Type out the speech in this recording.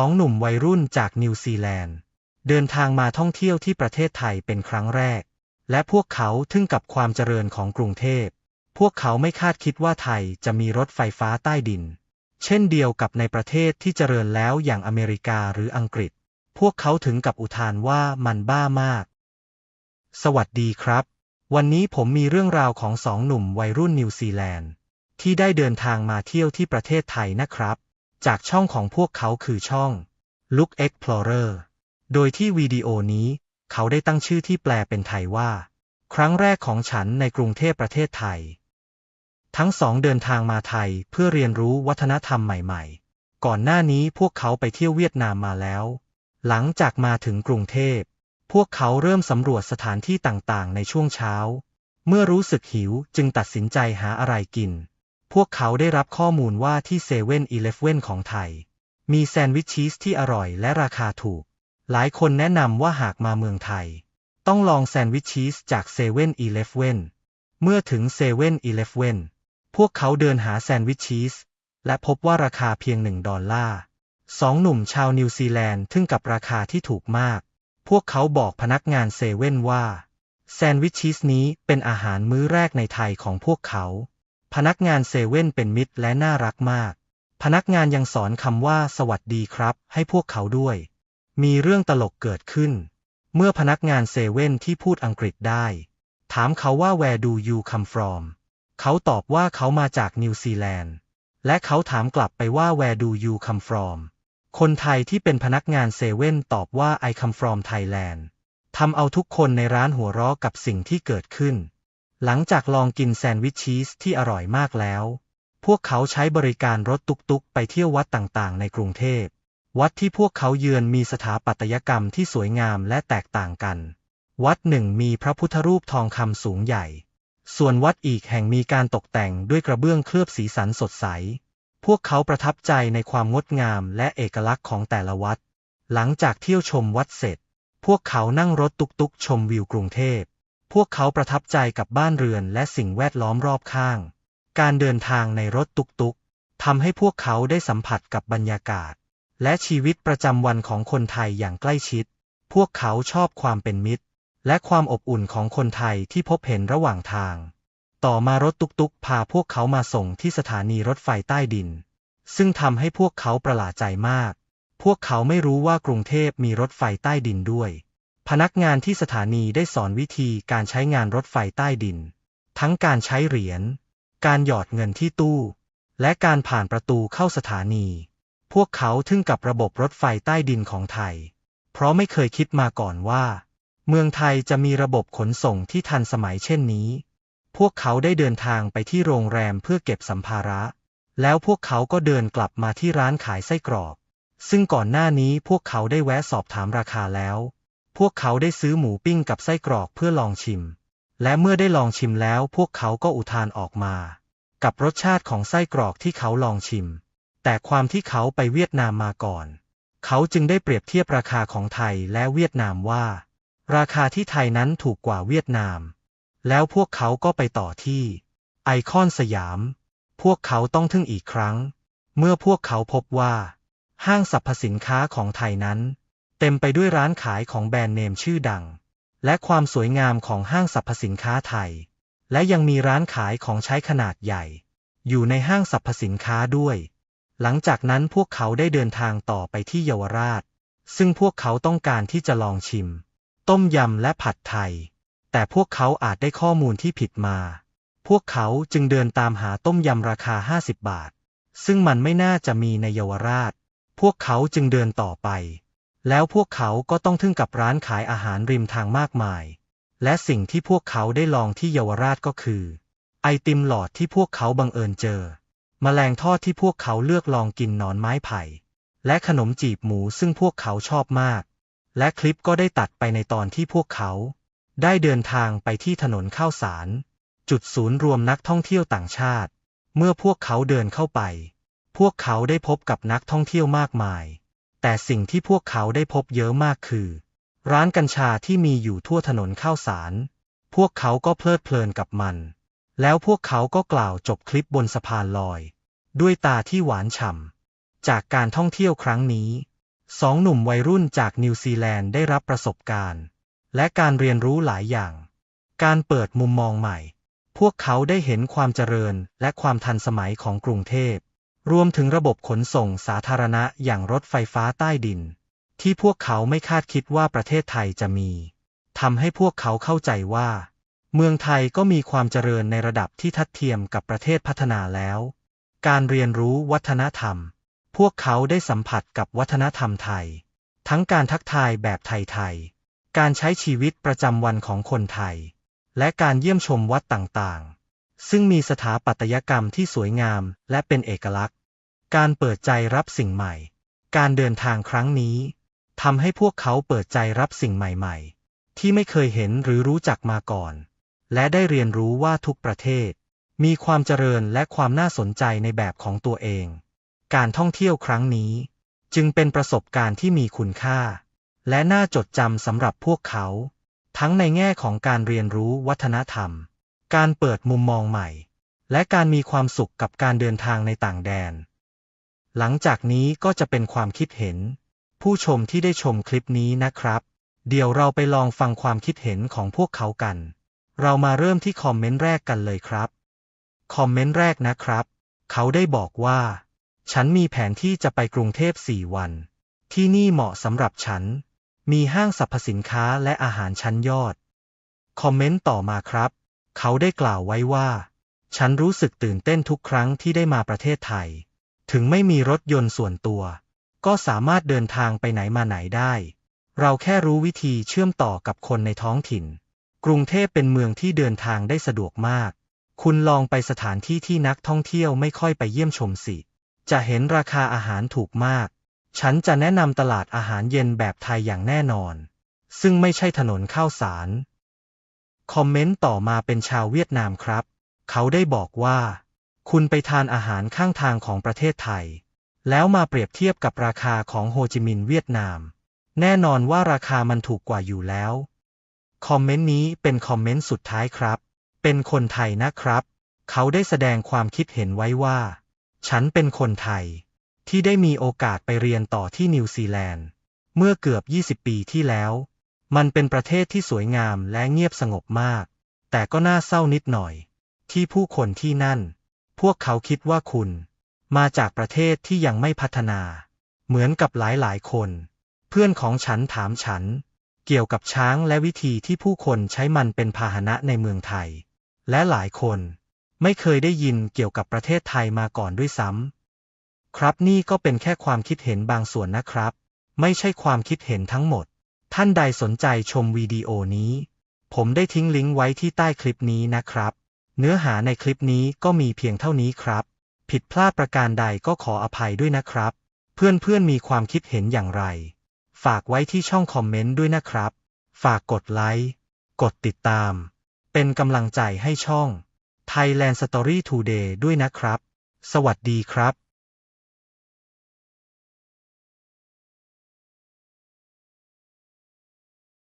สองหนุ่มวัยรุ่นจากนิวซีแลนด์ เดินทางมาท่องเที่ยวที่ประเทศไทยเป็นครั้งแรก และพวกเขาทึ่งกับความเจริญของกรุงเทพ พวกเขาไม่คาดคิดว่าไทยจะมีรถไฟฟ้าใต้ดิน เช่นเดียวกับในประเทศที่เจริญแล้วอย่างอเมริกาหรืออังกฤษ พวกเขาถึงกับอุทานว่ามันบ้ามาก สวัสดีครับ วันนี้ผมมีเรื่องราวของสองหนุ่มวัยรุ่นนิวซีแลนด์ ที่ได้เดินทางมาเที่ยวที่ประเทศไทยนะครับ จากช่องของพวกเขาคือช่อง Look Explorer โดยที่วิดีโอนี้เขาได้ตั้งชื่อที่แปลเป็นไทยว่า ครั้งแรกของฉันในกรุงเทพประเทศไทย ทั้งสองเดินทางมาไทยเพื่อเรียนรู้วัฒนธรรมใหม่ๆ ก่อนหน้านี้พวกเขาไปเที่ยวเวียดนามมาแล้ว หลังจากมาถึงกรุงเทพ พวกเขาเริ่มสำรวจสถานที่ต่างๆ ในช่วงเช้า เมื่อรู้สึกหิวจึงตัดสินใจหาอะไรกิน พวกเขาได้รับข้อมูลว่าที่เซเว่นอีเลฟเว่นของไทย มีแซนด์วิชชีสที่อร่อยและราคาถูก หลายคนแนะนำว่าหากมาเมืองไทย ต้องลองแซนด์วิชชีสจากเซเว่นอีเลฟเว่นเมื่อถึงเซเว่นอีเลฟเว่นพวกเขาเดินหาแซนด์วิชชีสและพบว่าราคาเพียงหนึ่งดอลลาร์สองหนุ่มชาวนิวซีแลนด์ทึ่งกับราคาที่ถูกมาก พวกเขาบอกพนักงานเซเว่นว่า แซนด์วิชชีสนี้เป็นอาหารมื้อแรกในไทยของพวกเขา พนักงานเซเว่นเป็นมิตรและน่ารักมาก พนักงานยังสอนคำว่าสวัสดีครับ ให้พวกเขาด้วย มีเรื่องตลกเกิดขึ้น เมื่อพนักงานเซเว่นที่พูดอังกฤษได้ ถามเขาว่า where do you come from เขาตอบว่าเขามาจากนิวซีแลนด์ และเขาถามกลับไปว่า where do you come from คนไทยที่เป็นพนักงานเซเว่นตอบว่า I come from Thailand ทำเอาทุกคนในร้านหัวเราะกับสิ่งที่เกิดขึ้น หลังจากลองกินแซนด์วิชชีสที่อร่อยมากแล้ว พวกเขาใช้บริการรถตุกๆ ไปเที่ยววัดต่างๆ ในกรุงเทพ วัดที่พวกเขาเยือนมีสถาปัตยกรรมที่สวยงามและแตกต่างกัน วัดหนึ่งมีพระพุทธรูปทองคำสูงใหญ่ ส่วนวัดอีกแห่งมีการตกแต่งด้วยกระเบื้องเคลือบสีสันสดใส พวกเขาประทับใจในความงดงามและเอกลักษณ์ของแต่ละวัด หลังจากเที่ยวชมวัดเสร็จ พวกเขานั่งรถตุกๆ ชมวิวกรุงเทพ พวกเขาประทับใจกับบ้านเรือนและสิ่งแวดล้อมรอบข้าง การเดินทางในรถตุกๆทำให้พวกเขาได้สัมผัสกับบรรยากาศ และชีวิตประจำวันของคนไทยอย่างใกล้ชิด พวกเขาชอบความเป็นมิตร และความอบอุ่นของคนไทยที่พบเห็นระหว่างทาง ต่อมารถตุกๆ พาพวกเขามาส่งที่สถานีรถไฟใต้ดิน ซึ่งทำให้พวกเขาประหลาดใจมาก พวกเขาไม่รู้ว่ากรุงเทพมีรถไฟใต้ดินด้วย พนักงานที่สถานีได้สอนวิธีการใช้งานรถไฟใต้ดิน ทั้งการใช้เหรียญ การหยอดเงินที่ตู้ และการผ่านประตูเข้าสถานี พวกเขาทึ่งกับระบบรถไฟใต้ดินของไทย เพราะไม่เคยคิดมาก่อนว่า เมืองไทยจะมีระบบขนส่งที่ทันสมัยเช่นนี้ พวกเขาได้เดินทางไปที่โรงแรมเพื่อเก็บสัมภาระ แล้วพวกเขาก็เดินกลับมาที่ร้านขายไส้กรอก ซึ่งก่อนหน้านี้พวกเขาได้แวะสอบถามราคาแล้ว พวกเขาได้ซื้อหมูปิ้งกับไส้กรอกเพื่อลองชิม และเมื่อได้ลองชิมแล้วพวกเขาก็อุทานออกมา กับรสชาติของไส้กรอกที่เขาลองชิม แต่ความที่เขาไปเวียดนามมาก่อน เขาจึงได้เปรียบเทียบราคาของไทยและเวียดนามว่า ราคาที่ไทยนั้นถูกกว่าเวียดนาม แล้วพวกเขาก็ไปต่อที่ ไอคอนสยาม พวกเขาต้องทึ่งอีกครั้ง เมื่อพวกเขาพบว่า ห้างสรรพสินค้าของไทยนั้น เต็มไปด้วยร้านขายของแบรนด์เนมชื่อดัง และความสวยงามของห้างสรรพสินค้าไทย และยังมีร้านขายของใช้ขนาดใหญ่ อยู่ในห้างสรรพสินค้าด้วย หลังจากนั้นพวกเขาได้เดินทางต่อไปที่เยาวราช ซึ่งพวกเขาต้องการที่จะลองชิม ต้มยำและผัดไทย แต่พวกเขาอาจได้ข้อมูลที่ผิดมา พวกเขาจึงเดินตามหาต้มยำราคา 50 บาท ซึ่งมันไม่น่าจะมีในเยาวราช พวกเขาจึงเดินต่อไป แล้วพวกเขาก็ต้องทึ่งกับร้านขายอาหารริมทางมากมาย และสิ่งที่พวกเขาได้ลองที่เยาวราชก็คือ ไอติมหลอดที่พวกเขาบังเอิญเจอแมลงทอดที่พวกเขาเลือกลองกินหนอนไม้ไผ่ และขนมจีบหมูซึ่งพวกเขาชอบมาก และคลิปก็ได้ตัดไปในตอนที่พวกเขา ได้เดินทางไปที่ถนนข้าวสาร จุดศูนย์รวมนักท่องเที่ยวต่างชาติ เมื่อพวกเขาเดินเข้าไป พวกเขาได้พบกับนักท่องเที่ยวมากมาย แต่สิ่งที่พวกเขาได้พบเยอะมากคือ ร้านกัญชาที่มีอยู่ทั่วถนนข้าวสาร พวกเขาก็เพลิดเพลินกับมัน แล้วพวกเขาก็กล่าวจบคลิปบนสะพานลอย ด้วยตาที่หวานฉ่ำ จากการท่องเที่ยวครั้งนี้ สองหนุ่มวัยรุ่นจากนิวซีแลนด์ได้รับประสบการณ์ และการเรียนรู้หลายอย่าง การเปิดมุมมองใหม่ พวกเขาได้เห็นความเจริญและความทันสมัยของกรุงเทพ รวมถึงระบบขนส่งสาธารณะอย่างรถไฟฟ้าใต้ดิน ที่พวกเขาไม่คาดคิดว่าประเทศไทยจะมีทำให้พวกเขาเข้าใจว่า เมืองไทยก็มีความเจริญในระดับที่ทัดเทียมกับประเทศพัฒนาแล้ว การเรียนรู้วัฒนธรรม พวกเขาได้สัมผัสกับวัฒนธรรมไทย ทั้งการทักทายแบบไทยๆการใช้ชีวิตประจำวันของคนไทย และการเยี่ยมชมวัดต่างๆ ซึ่งมีสถาปัตยกรรมที่สวยงามและเป็นเอกลักษณ์ การเปิดใจรับสิ่งใหม่ การเดินทางครั้งนี้ทำให้พวกเขาเปิดใจรับสิ่งใหม่ๆ ที่ไม่เคยเห็นหรือรู้จักมาก่อน และได้เรียนรู้ว่าทุกประเทศ มีความเจริญและความน่าสนใจในแบบของตัวเอง การท่องเที่ยวครั้งนี้ จึงเป็นประสบการณ์ที่มีคุณค่า และน่าจดจำสำหรับพวกเขา ทั้งในแง่ของการเรียนรู้วัฒนธรรม การเปิดมุมมองใหม่ และการมีความสุขกับการเดินทางในต่างแดน หลังจากนี้ก็จะเป็นความคิดเห็น ผู้ชมที่ได้ชมคลิปนี้นะครับ เดี๋ยวเราไปลองฟังความคิดเห็นของพวกเขากัน เรามาเริ่มที่คอมเมนต์แรกกันเลยครับ คอมเมนต์แรกนะครับ เขาได้บอกว่า ฉันมีแผนที่จะไปกรุงเทพสี่วัน ที่นี่เหมาะสำหรับฉัน มีห้างสรรพสินค้าและอาหารชั้นยอด คอมเมนต์ต่อมาครับ เขาได้กล่าวไว้ว่า ฉันรู้สึกตื่นเต้นทุกครั้งที่ได้มาประเทศไทย ถึงไม่มีรถยนต์ส่วนตัว ก็สามารถเดินทางไปไหนมาไหนได้ เราแค่รู้วิธีเชื่อมต่อกับคนในท้องถิ่น กรุงเทพเป็นเมืองที่เดินทางได้สะดวกมาก คุณลองไปสถานที่ที่นักท่องเที่ยวไม่ค่อยไปเยี่ยมชมสิ จะเห็นราคาอาหารถูกมาก ฉันจะแนะนำตลาดอาหารเย็นแบบไทยอย่างแน่นอน ซึ่งไม่ใช่ถนนข้าวสาร คอมเมนต์ต่อมาเป็นชาวเวียดนามครับ เขาได้บอกว่า คุณไปทานอาหารข้างทางของประเทศไทย แล้วมาเปรียบเทียบกับราคาของโฮจิมินห์เวียดนาม แน่นอนว่าราคามันถูกกว่าอยู่แล้ว คอมเมนต์นี้เป็นคอมเมนต์สุดท้ายครับ เป็นคนไทยนะครับ เขาได้แสดงความคิดเห็นไว้ว่า ฉันเป็นคนไทย ที่ได้มีโอกาสไปเรียนต่อที่นิวซีแลนด์ เมื่อเกือบ 20 ปีที่แล้ว มันเป็นประเทศที่สวยงามและเงียบสงบมาก แต่ก็น่าเศร้านิดหน่อย ที่ผู้คนที่นั่น พวกเขาคิดว่าคุณ มาจากประเทศที่ยังไม่พัฒนา เหมือนกับหลายๆคน เพื่อนของฉันถามฉัน เกี่ยวกับช้างและวิธีที่ผู้คนใช้มันเป็นพาหนะในเมืองไทย และหลายคน ไม่เคยได้ยินเกี่ยวกับประเทศไทยมาก่อนด้วยซ้ำครับนี่ก็เป็นแค่ความคิดเห็นบางส่วนนะครับ ไม่ใช่ความคิดเห็นทั้งหมด ท่านใดสนใจชมวิดีโอนี้ ผมได้ทิ้งลิงก์ไว้ที่ใต้คลิปนี้นะครับ เนื้อหาในคลิปนี้ก็มีเพียงเท่านี้ครับ ผิดพลาดประการใดก็ขออภัยด้วยนะครับ เพื่อนๆมีความคิดเห็นอย่างไร ฝากไว้ที่ช่องคอมเมนต์ด้วยนะครับ ฝากกดไลค์กดติดตาม เป็นกำลังใจให้ช่อง Thailand Story Today ด้วยนะครับ สวัสดีครับ